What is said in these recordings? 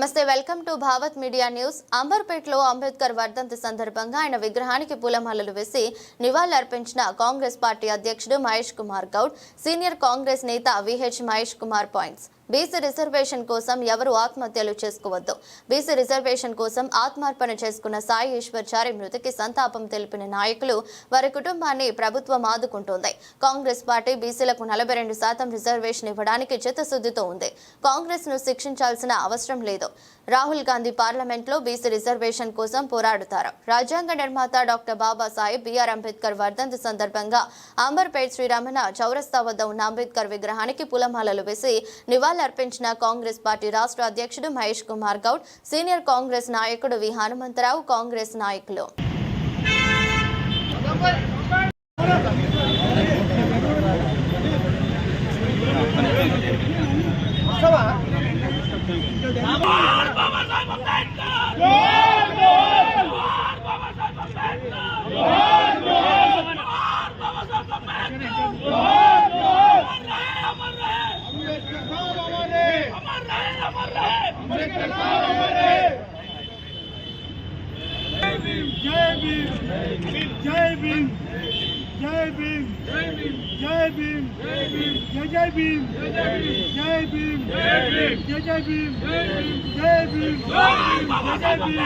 నమస్తే welcome to Bhavat media news. అంబర్పేటలో Ambedkar వర్ధంతి సందర్భంగా ఆయన విగ్రహానికి పూలమాలలు వేసి నివాళులర్పించిన కాంగ్రెస్ పార్టీ అధ్యక్షుడు మహేష్ కుమార్ గౌడ్ సీనియర్ కాంగ్రెస్ నేత VH Mahesh Kumar points. BC reservation కోసం ఎవరు ఆత్మహత్యలు చేసుకోవద్దు. బీసీ రిజర్వేషన్ కోసం ఆత్మార్పణ చేసుకున్న సాయి ఈశ్వర్చారి మృతికి సంతాపం తెలిపిన నాయకులు వారి కుటుంబాన్ని ప్రభుత్వం ఆదుకుంటోంది. కాంగ్రెస్ పార్టీ బీసీలకు నలభై రెండు శాతం రిజర్వేషన్ ఇవ్వడానికి చిత్తశుద్ధితో ఉంది. కాంగ్రెస్ను శిక్షించాల్సిన అవసరం లేదు. రాహుల్ గాంధీ పార్లమెంట్లో బీసీ రిజర్వేషన్ కోసం పోరాడుతారు. రాజ్యాంగ నిర్మాత డాక్టర్ బాబాసాహెబ్ బిఆర్ అంబేద్కర్ వర్ధంతి సందర్భంగా అంబర్పేట్ శ్రీరామన చౌరస్తా వద్ద ఉన్న అంబేద్కర్ విగ్రహానికి పూలమాలలు వేసి నివాళులర్పించిన కాంగ్రెస్ పార్టీ రాష్ట్ర అధ్యక్షుడు మహేష్ కుమార్ గౌడ్ సీనియర్ కాంగ్రెస్ నాయకుడు వి. హనుమంతరావు కాంగ్రెస్ నాయకులు. जय जय भीम जय भीम जय भीम जय भीम जय जय भीम जय भीम जय जय भीम जय भीम जय जय भीम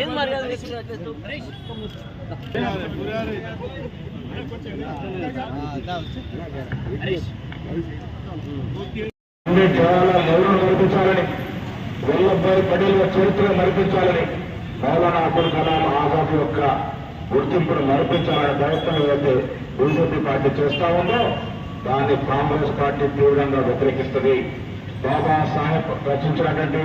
ఏం మర్యాద చాలా గౌరవం మరిపించాలని వల్లభాయ్ పటేల్ చరిత్ర మరిపించాలని మౌలానా అబ్దుల్ కలాం ఆజాద్ యొక్క గుర్తింపును మరిపించాలనే ప్రయత్నం ఏదైతే బీజేపీ పార్టీ చేస్తా ఉందో దాన్ని కాంగ్రెస్ పార్టీ తీవ్రంగా వ్యతిరేకిస్తుంది. బాబాసాహెబ్ రచించినటువంటి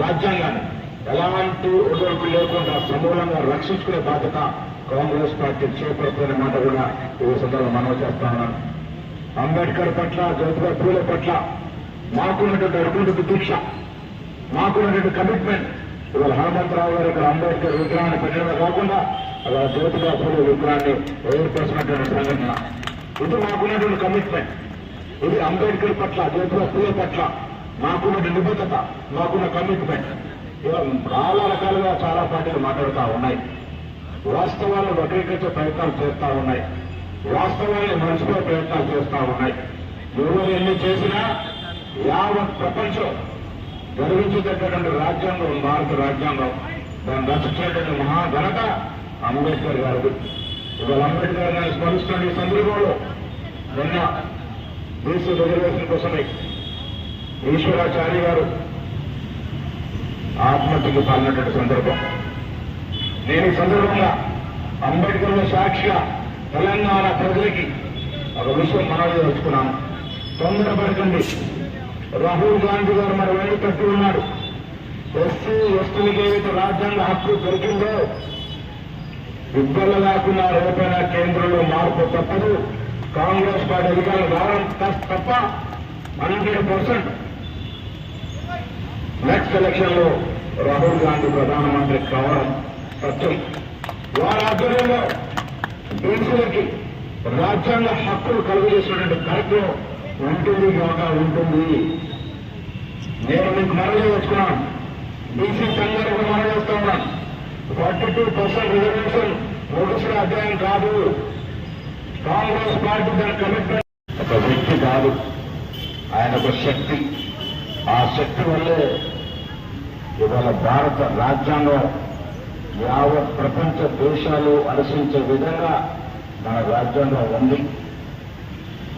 రాజ్యాంగాన్ని ఎలాంటి ఒడివడుకు లేకుండా సమూలంగా రక్షించుకునే బాధ్యత కాంగ్రెస్ పార్టీ చేపడుతున్న మాట కూడా ఈ సందర్భంగా మనం చేస్తా ఉన్నాను. అంబేద్కర్ పట్ల జ్యోతిబా పూలే పట్ల మాకున్నటువంటి అటువంటి దీక్ష మాకున్నటువంటి కమిట్మెంట్ ఇవాళ హనుమంతరావు గారు ఇక్కడ అంబేద్కర్ విగ్రహాన్ని పెట్టడమే కాకుండా అలా జ్యోతిబా పూలే విగ్రహాన్ని ఏర్పరిచినటువంటి సంఘటన. ఇది మాకున్నటువంటి కమిట్మెంట్ ఇది అంబేద్కర్ పట్ల జ్యోతిబా పూలే పట్ల మాకున్న నిబద్ధత మాకున్న కమిట్మెంట్ ఇలా చాలా రకాలుగా చాలా పార్టీలు మాట్లాడుతూ ఉన్నాయి. వాస్తవాలను వక్రీకరించే ప్రయత్నాలు చేస్తా ఉన్నాయి. వాస్తవాన్ని మర్చిపోయే ప్రయత్నాలు చేస్తా ఉన్నాయి. ఎవరు ఎన్ని చేసినా యావత్ ప్రపంచం గర్వించేటటువంటి రాజ్యాంగం భారత రాజ్యాంగం. దాన్ని రచించినటువంటి మహాఘనత అంబేద్కర్ గారిది. ఇవాళ అంబేద్కర్ గారిని స్మరిస్తున్న ఈ సందర్భంలో నిన్న బీసీ రిజర్వేషన్ కోసమే ఈశ్వరాచార్య గారు ఆత్మహత్యకు పాల్గొన్నటువంటి సందర్భం. నేను ఈ సందర్భంగా అంబేద్కర్ల సాక్షిగా తెలంగాణ ప్రజలకి ఒక విషయం మనవి తెలుసుకున్నాను తొందరపడకండి. రాహుల్ గాంధీ గారు మరి వెళ్ళి పెట్టి ఉన్నాడు. ఎస్సీ ఎస్టీలకి ఏదైతే రాజ్యాంగ హక్కు దొరికిందో ఇబ్బంది లేకుండా రేపైనా కేంద్రంలో మార్పు తప్పదు. కాంగ్రెస్ పార్టీ అధికారులు రావడం తప్ప హండ్రెడ్ పర్సెంట్ నెక్స్ట్ ఎలక్షన్లో రాహుల్ గాంధీ ప్రధానమంత్రి కావడం సత్యం వారి ఆధ్వర్యంలో బీసీలకి రాజ్యాంగ హక్కులు కలుగజేసినటువంటి కార్యక్రమం ఉంటుంది కాక ఉంటుంది. నేను మీకు మనవి వచ్చుకున్నాను బీసీ సంఘానికి మనవి చేస్తా ఉన్నాను ఫార్టీ టూ పర్సెంట్ రిజర్వేషన్ ముగిసిన అధ్యాయం కాదు. కాంగ్రెస్ పార్టీ తన కమిట్మెంట్ ఒక వ్యక్తి కాదు. ఆయన ఒక శక్తి. ఆ శక్తి వల్లే ఇవాళ భారత రాజ్యాంగం యావత్ ప్రపంచ దేశాలు అలసించే విధంగా మన రాజ్యాంగం ఉంది.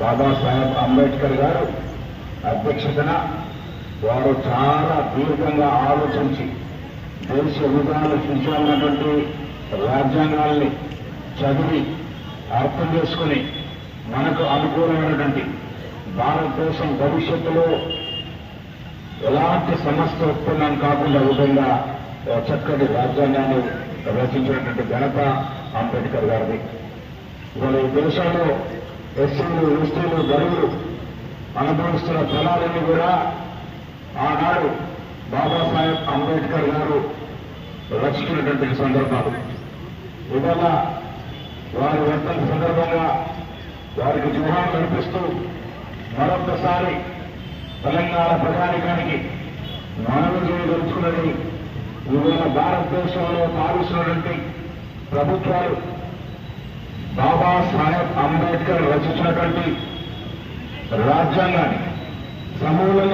బాబాసాహెబ్ అంబేద్కర్ గారు అధ్యక్షతన వారు చాలా దీర్ఘంగా ఆలోచించి దేశ విధాన విషయాలైనటువంటి రాజ్యాంగాల్ని చదివి అర్థం చేసుకుని మనకు అనుకూలమైనటువంటి భారతదేశం భవిష్యత్తులో ఎలాంటి సమస్య ఉత్పన్నం కాకుండా విధంగా చక్కటి రాజ్యాంగాన్ని రచించినటువంటి ఘనత అంబేద్కర్ గారిది. ఇవాళ ఈ దేశంలో ఎస్సీలు ఎస్టీలు గడువులు అనుభవిస్తున్న ఫలాలన్నీ కూడా ఆనాడు బాబాసాహెబ్ అంబేద్కర్ గారు రచించినటువంటి సందర్భాలు. ఇవాళ వారి వర్తన సందర్భంగా వారికి జుహాన్ కనిపిస్తూ మరొకసారి తెలంగాణ ప్రజానికానికి మనవి చేయదలుచుకున్నది ఇవాళ భారతదేశంలో కావలసినటువంటి ప్రభుత్వాలు బాబాసాహెబ్ అంబేద్కర్ రచించినటువంటి రాజ్యాంగాన్ని సమూలంగా